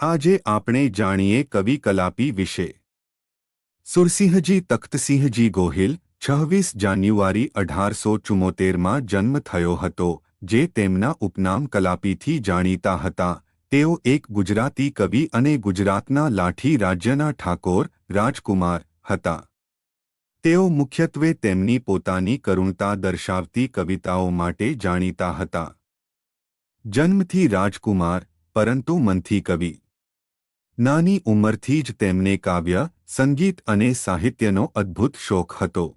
આજે આપણે જાણીએ કવિ કલાપી વિશે. સુરસિંહજી તખ્તસિંહજી ગોહિલ છવ્વીસ જાન્યુઆરી અઢારસો ચુમ્મોતેરમાં જન્મ થયો હતો, જે તેમના ઉપનામ કલાપીથી જાણીતા હતા. તેઓ એક ગુજરાતી કવિ અને ગુજરાતના લાઠી રાજ્યના ઠાકોર, રાજકુમાર હતા. તેઓ મુખ્યત્વે તેમની પોતાની કરુણતા દર્શાવતી કવિતાઓ માટે જાણીતા હતા. જન્મથી રાજકુમાર, પરંતુ મનથી કવિ નાની ઉંમરથી જ તેમને કાવ્ય, સંગીત અને સાહિત્યનો અદ્ભુત શોખ હતો.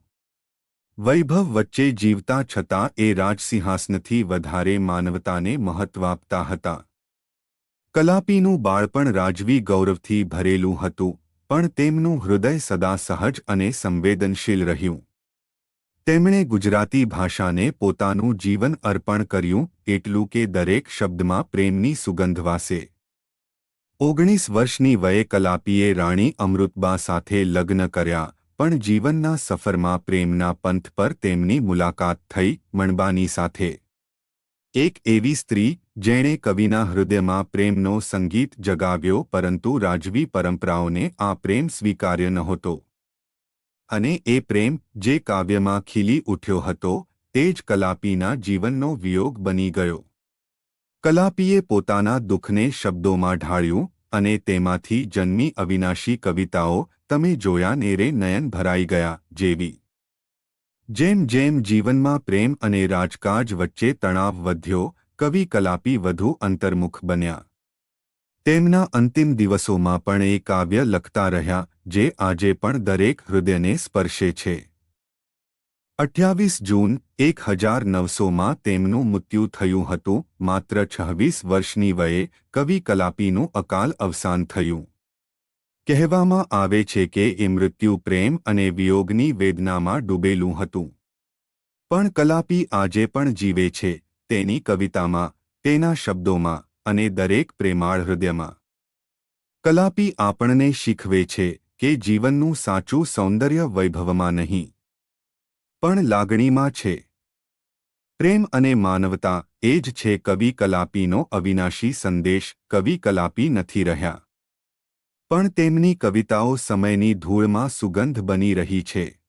વૈભવ વચ્ચે જીવતા છતાં એ રાજસિંહાસનથી વધારે માનવતાને મહત્વ આપતા હતા. કલાપીનું બાળપણ રાજવી ગૌરવથી ભરેલું હતું, પણ તેમનું હૃદય સદા સહજ અને સંવેદનશીલ રહ્યું. તેમણે ગુજરાતી ભાષાને પોતાનું જીવન અર્પણ કર્યું, એટલું કે દરેક શબ્દમાં પ્રેમની સુગંધ વાસે. ઓગણીસ વર્ષની વયે કલાપીએ રાણી અમૃતબા સાથે લગ્ન કર્યા, પણ જીવનના સફરમાં પ્રેમના પંથ પર તેમની મુલાકાત થઈ મણબાની સાથે. એક એવી સ્ત્રી, જેણે કવિના હૃદયમાં પ્રેમનો સંગીત જગાવ્યો પરંતુ રાજવી પરંપરાઓને આ પ્રેમ સ્વીકાર્ય નહોતો. અને એ પ્રેમ, જે કાવ્યમાં ખીલી ઉઠ્યો હતો, તે જ કલાપીના જીવનનો વિયોગ બની ગયો. કલાપીએ પોતાના દુઃખને શબ્દોમાં ઢાળ્યું અને તેમાંથી જન્મી અવિનાશી કવિતાઓ તમે જોયા નેરે નયન ભરાઈ ગયા જેવી. જેમ જેમ જીવનમાં પ્રેમ અને રાજકાજ વચ્ચે તણાવ વધ્યો, કવિ કલાપી વધુ અંતર્મુખ બન્યા. તેમના અંતિમ દિવસોમાં પણ એ કાવ્ય લખતા રહ્યા, જે આજે પણ દરેક હૃદયને સ્પર્શે છે. અઠ્યાવીસ જૂન એક હજાર નવસોમાં તેમનું મૃત્યુ થયું હતું, માત્ર છવ્વીસ વર્ષની વયે કવિ કલાપીનું અકાલ અવસાન થયું. કહેવામાં આવે છે કે એ મૃત્યુ પ્રેમ અને વિયોગની વેદનામાં ડૂબેલું હતું. પણ કલાપી આજે પણ જીવે છે, તેની કવિતામાં, તેના શબ્દોમાં અને દરેક પ્રેમાળ હૃદયમાં. કલાપી આપણને શીખવે છે કે જીવનનું સાચું સૌંદર્ય વૈભવમાં નહીં. પણ લાગણીમાં છે. પ્રેમ અને માનવતા એ જ છે કવિ કલાપીનો અવિનાશી સંદેશ. કવિ કલાપી નથી રહ્યા. પણ તેમની કવિતાઓ સમયની ધૂળમાં સુગંધ બની રહી છે.